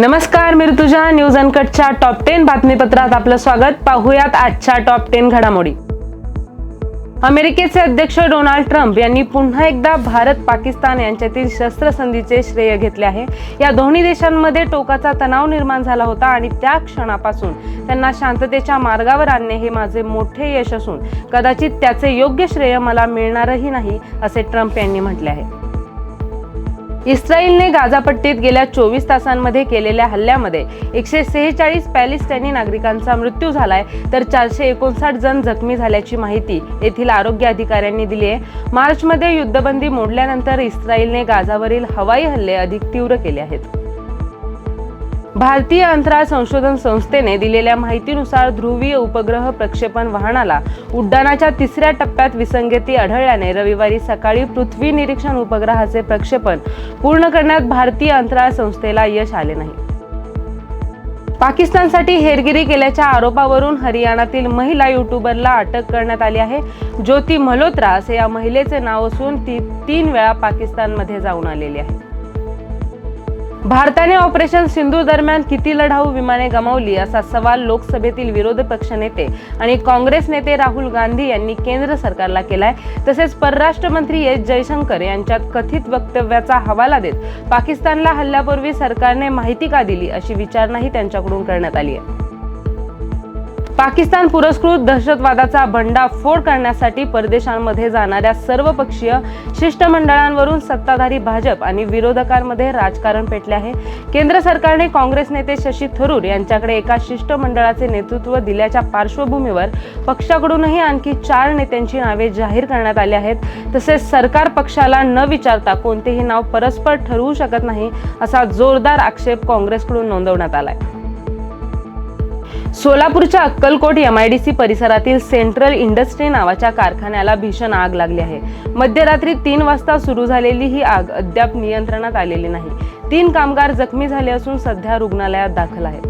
नमस्कार मी ऋतुजा. न्यूज अनकटच्या टॉप टेन बातमीपत्रात आपलं स्वागत. पाहूयात आजच्या टॉप टेन घडामोडी. अमेरिकेचे अध्यक्ष डोनाल्ड ट्रम्प यांनी पुन्हा एकदा भारत पाकिस्तान यांच्यातील शस्त्रसंधीचे श्रेय घेतले आहे. या दोन्ही देशांमध्ये टोकाचा तणाव निर्माण झाला होता आणि त्या क्षणापासून त्यांना शांततेच्या मार्गावर आणणे हे माझे मोठे यश असून कदाचित त्याचे योग्य श्रेय मला मिळणारही नाही असे ट्रम्प यांनी म्हटले आहे. इस्रायलने गाझापट्टीत गेल्या चोवीस तासांमध्ये केलेल्या हल्ल्यामध्ये एकशे सेहेचाळीस पॅलेस्टाईनी नागरिकांचा मृत्यू झालाय तर चारशे एकोणसाठ जण जखमी झाल्याची माहिती येथील आरोग्य अधिकाऱ्यांनी दिली आहे. मार्चमध्ये युद्धबंदी मोडल्यानंतर इस्रायलने गाझावरील हवाई हल्ले अधिक तीव्र केले आहेत. भारतीय अंतराळ संशोधन संस्थेने दिलेल्या माहितीनुसार ध्रुवीय उपग्रह प्रक्षेपण वाहनाला उड्डाणाच्या तिसऱ्या टप्प्यात विसंगती आढळल्याने रविवारी सकाळी पृथ्वी निरीक्षण उपग्रहाचे प्रक्षेपण पूर्ण करण्यात भारतीय अंतराळ संस्थेला यश आले नाही. पाकिस्तानसाठी हेरगिरी केल्याच्या आरोपावरून हरियाणातील महिला युट्यूबरला अटक करण्यात आली आहे. ज्योती मल्होत्रा असे या महिलेचे नाव असून ती तीन वेळा पाकिस्तानमध्ये जाऊन आलेली आहे. भारताने ऑपरेशन सिंधू दरम्यान किती लढाऊ विमाने गमावली असा सवाल लोकसभेतील विरोधी पक्षनेते आणि काँग्रेस नेते राहुल गांधी यांनी केंद्र सरकारला केलाय. तसेच परराष्ट्र मंत्री एस जयशंकर यांच्यात कथित वक्तव्याचा हवाला देत पाकिस्तानला हल्ल्यापूर्वी सरकारने माहिती का दिली अशी विचारणाही त्यांच्याकडून करण्यात आली आहे. पाकिस्तान पुरस्कृत दहशतवादाचा भंडाफोड करण्यासाठी परदेशांमध्ये जाणाऱ्या सर्वपक्षीय शिष्टमंडळांवरून सत्ताधारी भाजप आणि विरोधकांमध्ये राजकारण पेटले आहे. केंद्र सरकारने काँग्रेस नेते शशी थरूर यांच्याकडे एका शिष्टमंडळाचे नेतृत्व दिल्याच्या पार्श्वभूमीवर पक्षाकडूनही आणखी चार नेत्यांची नावे जाहीर करण्यात आली आहेत. तसेच सरकार पक्षाला न विचारता कोणतेही नाव परस्पर ठरवू शकत नाही असा जोरदार आक्षेप काँग्रेसकडून नोंदवण्यात आलाय. सोलापूरच्या अक्कलकोट एम आयडीसी परिसरातील सेंट्रल इंडस्ट्री नावाच्या कारखान्याला भीषण आग लागली आहे. मध्यरात्री तीन वाजता सुरू झालेली ही आग अद्याप नियंत्रणात आलेली नाही. तीन कामगार जखमी झाले असून सध्या रुग्णालयात दाखल आहेत.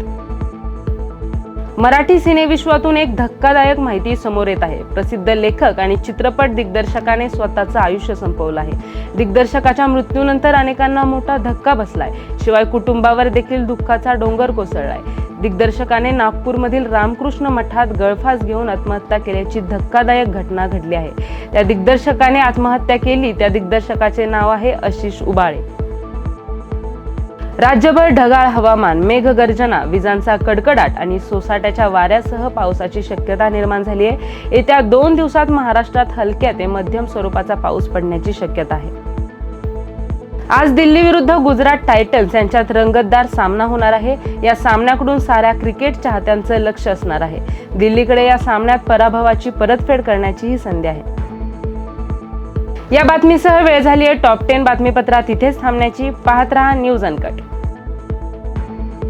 मराठी सिनेविश्वातून एक धक्कादायक माहिती समोर येत आहे. प्रसिद्ध लेखक आणि चित्रपट दिग्दर्शकाने स्वतःचं आयुष्य संपवलं आहे. दिग्दर्शकाच्या मृत्यूनंतर अनेकांना मोठा धक्का बसलाय. शिवाय कुटुंबावर देखील दुःखाचा डोंगर कोसळलाय. दिग्दर्शकाने नागपूरमधील रामकृष्ण मठात गळफास घेऊन आत्महत्या केल्याची धक्कादायक घटना घडली आहे. त्या दिग्दर्शकाने आत्महत्या केली त्या दिग्दर्शकाचे नाव आहे आशिष उबाळे. राज्यभर ढगाळ हवामान मेघगर्जना विजांचा कडकडाट आणि सोसाट्याच्या वाऱ्यासह पावसाची शक्यता निर्माण झाली आहे. येत्या दोन दिवसात महाराष्ट्रात हलक्या ते मध्यम स्वरूपाचा पाऊस पडण्याची शक्यता आहे. आज दिल्ली विरुद्ध गुजरात टायटन्स यांच्यात रंगतदार सामना होणार आहे. या सामन्याकडून साऱ्या क्रिकेट चाहत्यांचं लक्ष असणार आहे. दिल्लीकडे या सामन्यात पराभवाची परतफेड करण्याची ही संधी आहे. या बातमीसह वेळ झाली आहे टॉप टेन बातमीपत्रात इथेच थांबण्याची. पाहत रहा न्यूज अनकट.